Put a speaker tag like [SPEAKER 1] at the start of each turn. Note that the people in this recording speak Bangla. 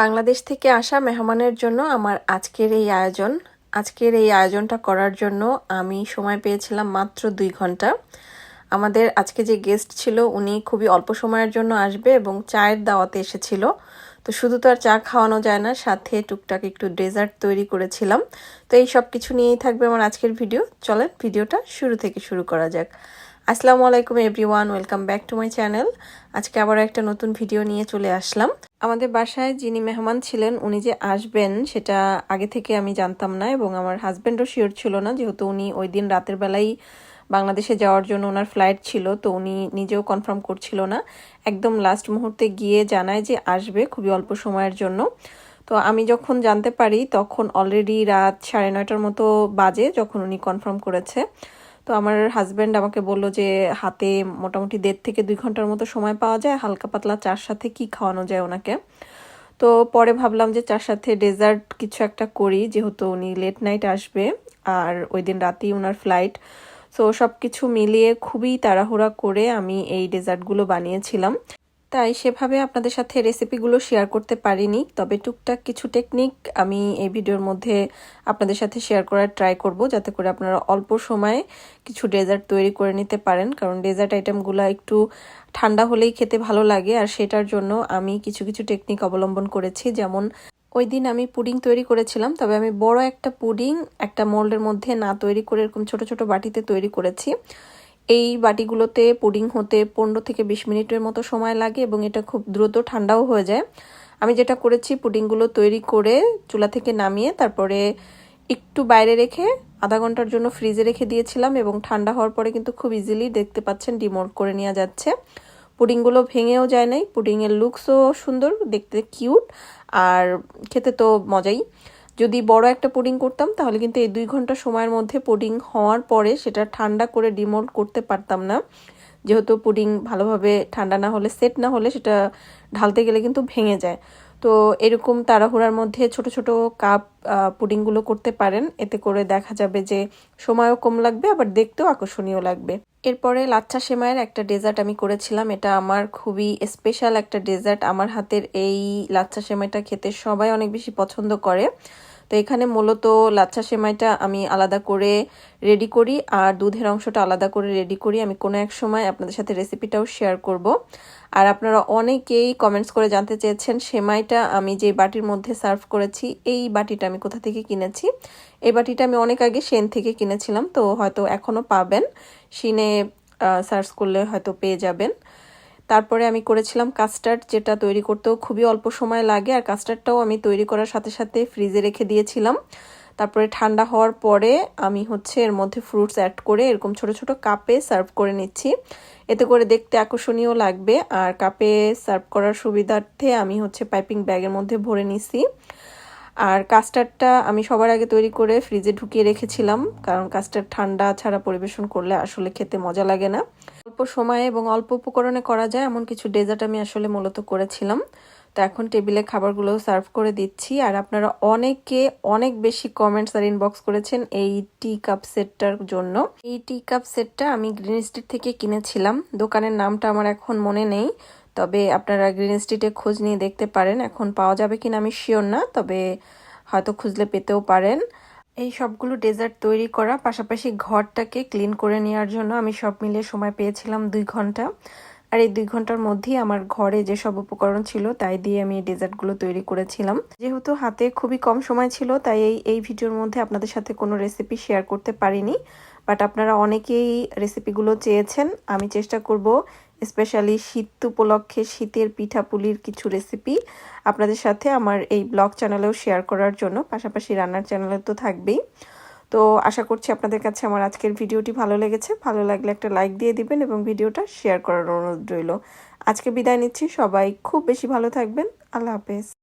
[SPEAKER 1] বাংলাদেশ থেকে আসা মেহমানের জন্য আমার আজকের এই আয়োজন। আজকের এই আয়োজনটা করার জন্য আমি সময় পেয়েছিলাম মাত্র দুই ঘণ্টা। আমাদের আজকে যে গেস্ট ছিল, উনি খুবই অল্প সময়ের জন্য আসবে এবং চায়ের দাওয়াতে এসেছিল। তো শুধু তো আর চা খাওয়ানো যায় না, সাথে টুকটাক একটু ডেজার্ট তৈরি করেছিলাম। তো এই সব কিছু নিয়েই থাকবে আমার আজকের ভিডিও চলেন ভিডিওটা শুরু থেকে শুরু করা যাক। আসসালামু আলাইকুম everyone, welcome back to my channel. আজকে আবার একটা নতুন ভিডিও নিয়ে চলে আসলাম। আমাদের বাসায় যিনি মেহমান ছিলেন, উনি যে আসবেন, সেটা আগে থেকে আমি জানতাম না এবং আমার হাজব্যান্ডও শিওর ছিল না, যেহেতু উনি ওই দিন রাতের বেলায় বাংলাদেশে যাওয়ার জন্য ওনার ফ্লাইট ছিল, তো উনি নিজেও কনফার্ম করছিল না। একদম লাস্ট মুহূর্তে গিয়ে জানায় যে আসবে খুবই অল্প সময়ের জন্য। তো আমি যখন জানতে পারি, তখন অলরেডি রাত সাড়ে নয়টার মতো বাজে, যখন উনি কনফার্ম করেছে। তো আমার হাজব্যান্ড আমাকে বলল যে, হাতে মোটামুটি দেড় থেকে দুই ঘণ্টার মতো সময় পাওয়া যায়, হালকা পাতলা চার সাথে কি খাওয়ানো যায় ওনাকে। তো পরে ভাবলাম যে চার সাথে ডেজার্ট কিছু একটা করি, যেহেতু উনি লেট নাইট আসবে, আর ওই দিন রাতেই ওনার ফ্লাইট সো সব কিছু মিলিয়ে খুবই তাড়াহুড়া করে আমি এই ডেজার্টগুলো বানিয়েছিলাম। তাই সেভাবে আপনাদের সাথে রেসিপিগুলো শেয়ার করতে পারিনি। তবে টুকটাক কিছু টেকনিক আমি এই ভিডিওর মধ্যে আপনাদের সাথে শেয়ার করার ট্রাই করব, যাতে করে আপনারা অল্প সময়ে কিছু ডেজার্ট তৈরি করে নিতে পারেন। কারণ ডেজার্ট আইটেমগুলো একটু ঠান্ডা হলেই খেতে ভালো লাগে, আর সেটার জন্য আমি কিছু কিছু টেকনিক অবলম্বন করেছি। যেমন ওই দিন আমি পুডিং তৈরি করেছিলাম, তবে আমি বড় একটা পুডিং একটা মোল্ডের মধ্যে না তৈরি করে এরকম ছোট ছোট বাটিতে তৈরি করেছি। এই বাটিগুলোতে পুডিং হতে পনেরো থেকে বিশ মিনিটের মতো সময় লাগে এবং এটা খুব দ্রুত ঠান্ডাও হয়ে যায়। আমি যেটা করেছি, পুডিংগুলো তৈরি করে চুলা থেকে নামিয়ে তারপরে একটু বাইরে রেখে আধা ঘণ্টার জন্য ফ্রিজে রেখে দিয়েছিলাম এবং ঠান্ডা হওয়ার পরে কিন্তু খুব ইজিলি দেখতে পাচ্ছেন ডিমোল্ড করে নেওয়া যাচ্ছে। পুডিংগুলো ভেঙেও যায় নাই, পুডিংয়ের লুকসও সুন্দর, দেখতে কিউট আর খেতে তো মজাই। যদি বড় একটা পুডিং করতাম, তাহলে কিন্তু এই দুই ঘণ্টা সময়ের মধ্যে পুডিং হওয়ার পরে সেটা ঠান্ডা করে ডিমোল্ড করতে পারতাম না। যেহেতু পুডিং ভালোভাবে ঠান্ডা না হলে সেট না হলে সেটা ঢালতে গেলে কিন্তু ভেঙে যায়। তো এরকম তাড়াহুড়ার মধ্যে ছোট ছোট কাপ পুডিংগুলো করতে পারেন। এতে করে দেখা যাবে যে সময়ও কম লাগবে, আবার দেখতেও আকর্ষণীয় লাগবে। এরপরে লাচ্ছা সেমাইয়ের একটা ডেজার্ট আমি করেছিলাম। এটা আমার খুবই স্পেশাল একটা ডেজার্ট। আমার হাতের এই লাচ্ছা সেমাইটা খেতে সবাই অনেক বেশি পছন্দ করে। তো এখানে মূলত লাচ্ছা সেমাইটা আমি আলাদা করে রেডি করি আর দুধের অংশটা আলাদা করে রেডি করি। আমি কোনো এক সময় আপনাদের সাথে রেসিপিটাও শেয়ার করব। আর আপনারা অনেকেই কমেন্টস করে জানতে চেয়েছেন, সেমাইটা আমি যে বাটির মধ্যে সার্ভ করেছি, এই বাটিটা আমি কোথা থেকে কিনেছি? এই বাটিটা আমি অনেক আগে সেন থেকে কিনেছিলাম, তো হয়তো এখনও পাবেন। সিনে সার্চ করলে হয়তো পেয়ে যাবেন। তারপরে আমি করেছিলাম কাস্টার্ড, যেটা তৈরি করতেও খুবই অল্প সময় লাগে, আর কাস্টার্ডটাও আমি তৈরি করার সাথে সাথে ফ্রিজে রেখে দিয়েছিলাম। তারপরে ঠান্ডা হওয়ার পরে আমি হচ্ছে এর মধ্যে ফ্রুটস অ্যাড করে এরকম ছোট ছোট কাপে সার্ভ করে নিচ্ছি। এতে করে দেখতে আকর্ষণীয় লাগবে, আর কাপে সার্ভ করার সুবিধার্থে আমি হচ্ছে পাইপিং ব্যাগের মধ্যে ভরে নিছি। আর কাস্টার্ডটা আমি সবার আগে তৈরি করে ফ্রিজে ঢুকিয়ে রেখেছিলাম, কারণ কাস্টার্ড ঠান্ডা ছাড়া পরিবেশন করলে আসলে খেতে মজা লাগে না। অল্প সময়ে এবং অল্প উপকরণে করা যায়, এমন কিছু ডেজার্ট আমি আসলে মূলত করেছিলাম। তো এখন টেবিলে খাবারগুলো সার্ভ করে দিচ্ছি। আর আপনারা অনেকে অনেক বেশি কমেন্টস আর ইনবক্স করেছেন এই টি কাপ সেটটার জন্য। এই টি কাপ সেটটা আমি গ্রিন স্ট্রিট থেকে কিনেছিলাম। দোকানের নামটা আমার এখন মনে নেই, তবে আপনারা গ্রিন স্ট্রিটে খোঁজ নিয়ে দেখতে পারেন। এখন পাওয়া যাবে কিনা আমি শিওর না, তবে হয়তো খুঁজলে পেতেও পারেন। এই সবগুলো ডেজার্ট তৈরি করা, পাশাপাশি ঘরটাকে ক্লিন করে নেওয়ার জন্য আমি সব মিলিয়ে সময় পেয়েছিলাম দুই ঘণ্টা। আর এই দুই ঘণ্টার মধ্যেই আমার ঘরে যে সব উপকরণ ছিল, তাই দিয়ে আমি এই ডেজার্টগুলো তৈরি করেছিলাম। যেহেতু হাতে খুবই কম সময় ছিল, তাই এই এই ভিডিওর মধ্যে আপনাদের সাথে কোনো রেসিপি শেয়ার করতে পারিনি। বাট আপনারা অনেকেই রেসিপিগুলো চেয়েছেন, আমি চেষ্টা করব স্পেশালি শীত উপলক্ষে শীতের পিঠাপুলির কিছু রেসিপি আপনাদের সাথে আমার এই ব্লগ চ্যানেলেও শেয়ার করার জন্য, পাশাপাশি রান্নার চ্যানেলে তো থাকবেই। তো আশা করছি আপনাদের কাছে আমার আজকের ভিডিওটি ভালো লেগেছে। ভালো লাগলে একটা লাইক দিয়ে দিবেন এবং ভিডিওটা শেয়ার করার অনুরোধ রইল। আজকে বিদায় নিচ্ছি। সবাই খুব বেশি ভালো থাকবেন। আল্লাহ হাফেজ।